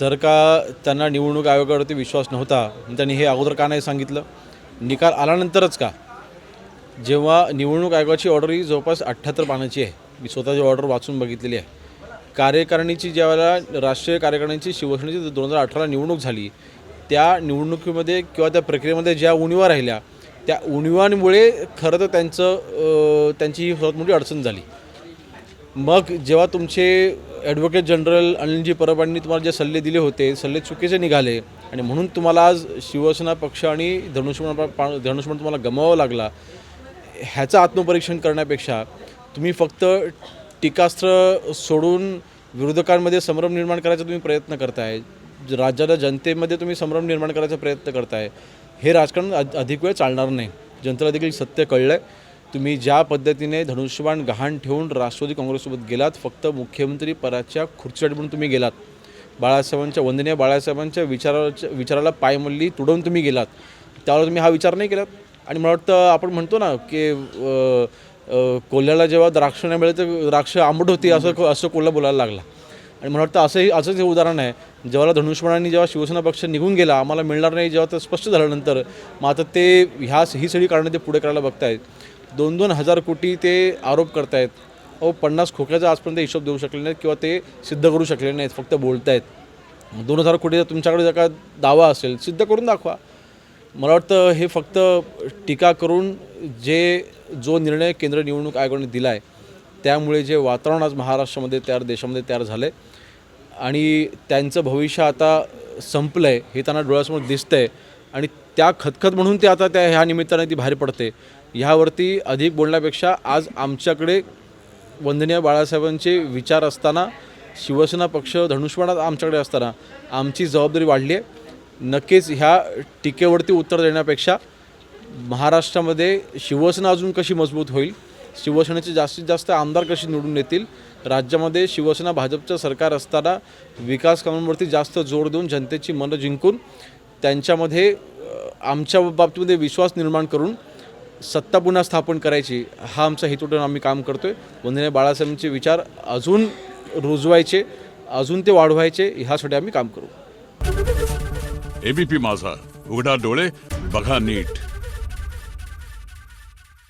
जर का त्यांना निवडणूक आयोगावरती विश्वास नव्हता त्यांनी हे अगोदर का नाही सांगितलं? निकाल आल्यानंतरच का? जेव्हा निवडणूक आयोगाची ऑर्डर ही जवळपास अठ्ठ्याहत्तर पानाची आहे. मी स्वतःची ऑर्डर वाचून बघितलेली आहे. कार्यकारिणीची ज्यावेळेला राष्ट्रीय कार्यकारिणीची शिवसेनेची दोन हजार अठरा निवडणूक झाली त्या निवडणुकीमध्ये किंवा त्या प्रक्रियेमध्ये ज्या उणीवा राहिल्या त्या उणीवांमुळे खरं तर त्यांचं त्यांची ही सर्वात मोठी म्हणजे अडचण झाली. मग जेव्हा तुमचे ॲडव्होकेट जनरल अनिलजी परबांनी तुम्हाला जे सल्ले दिले होते सल्ले चुकीचे निघाले आणि म्हणून तुम्हाला आज शिवसेना पक्ष आणि धनुष्यबाण पा- धनुष्यबाण तुम्हाला गमावावा लागला ह्याचं आत्मपरीक्षण करण्यापेक्षा तुम्ही फक्त टीकास्त्र सोडून विरोधकांमध्ये संभ्रम निर्माण करायचा तुम्ही प्रयत्न करताय ज- राज्याला जनतेमध्ये तुम्ही संभ्रम निर्माण करायचा प्रयत्न करताय हे राजकारण अधिक वेळ चालणार नाही. जनतेला देखील सत्य कळलं आहे तुम्ही ज्या पद्धतीने धनुष्यबाण गहाण ठेवून राष्ट्रवादी काँग्रेससोबत गेलात फक्त मुख्यमंत्री पदाच्या खुर्चीसाठी म्हणून तुम्ही गेलात. बाळासाहेबांच्या वंदनीय बाळासाहेबांच्या विचाराच्या विचाराला पायमल्ली तुडवून तुम्ही गेलात. त्यावेळेला तुम्ही हा विचार नाही केलात. आणि मला वाटतं आपण म्हणतो ना की कोल्ह्याला जेव्हा द्राक्ष नाही मिळेल तर द्राक्ष आंबट होती असं असं कोल्हा बोलायला लागला. आणि मला वाटतं असंही असंच हे उदाहरण आहे. जेव्हा धनुष्यबाणांनी जेव्हा शिवसेना पक्ष निघून गेला आम्हाला मिळणार नाही जेव्हा तर स्पष्ट झाल्यानंतर मग आता ते ह्या ही सगळी कारणं ते पुढे करायला बघतायत. दोन दोन हजार कोटी ते आरोप करतायत. अहो पन्नास खोक्याचा आजपर्यंत हिशोब देऊ शकले नाहीत किंवा ते सिद्ध करू शकले नाहीत फक्त बोलतायत. दोन हजार कोटीचा तुमच्याकडे जर का दावा असेल सिद्ध करून दाखवा. मला वाटतं हे फक्त टीका करून जे जो निर्णय केंद्र निवडणूक आयोगाने दिला आहे त्यामुळे जे वातावरण आज महाराष्ट्रामध्ये तयार देशामध्ये तयार झालं आहे आणि त्यांचं भविष्य आता संपलं आहे हे त्यांना डोळ्यासमोर दिसतं आहे आणि त्या खतखत म्हणून ते आता त्या ह्या निमित्ताने ती बाहेर पडते. ह्यावरती अधिक बोलण्यापेक्षा आज आमच्याकडे वंदनीय बाळासाहेबांचे विचार असताना शिवसेना पक्ष धनुष्यबाणात आमच्याकडे असताना आमची जबाबदारी वाढली आहे. नक्कीच ह्या टीकेवरती उत्तर देण्यापेक्षा महाराष्ट्रामध्ये शिवसेना अजून कशी मजबूत होईल? शिवसेनेचे जास्तीत जास्त आमदार कसे निवडून येतील? राज्यामध्ये शिवसेना भाजपचं सरकार असताना विकास कामांवरती जास्त जोर देऊन जनतेची मनं जिंकून त्यांच्यामध्ये आमच्या बाबतीमध्ये विश्वास निर्माण करून सत्ता पुन्हा स्थापन करायची हा आमचा हेतू आम्ही काम करतो आहे वंदनीय बाळासाहेबांचे विचार अजून रुजवायचे अजून ते वाढवायचे ह्यासाठी आम्ही काम करू. एबीपी माझा उघडा डोळे बघा नीट.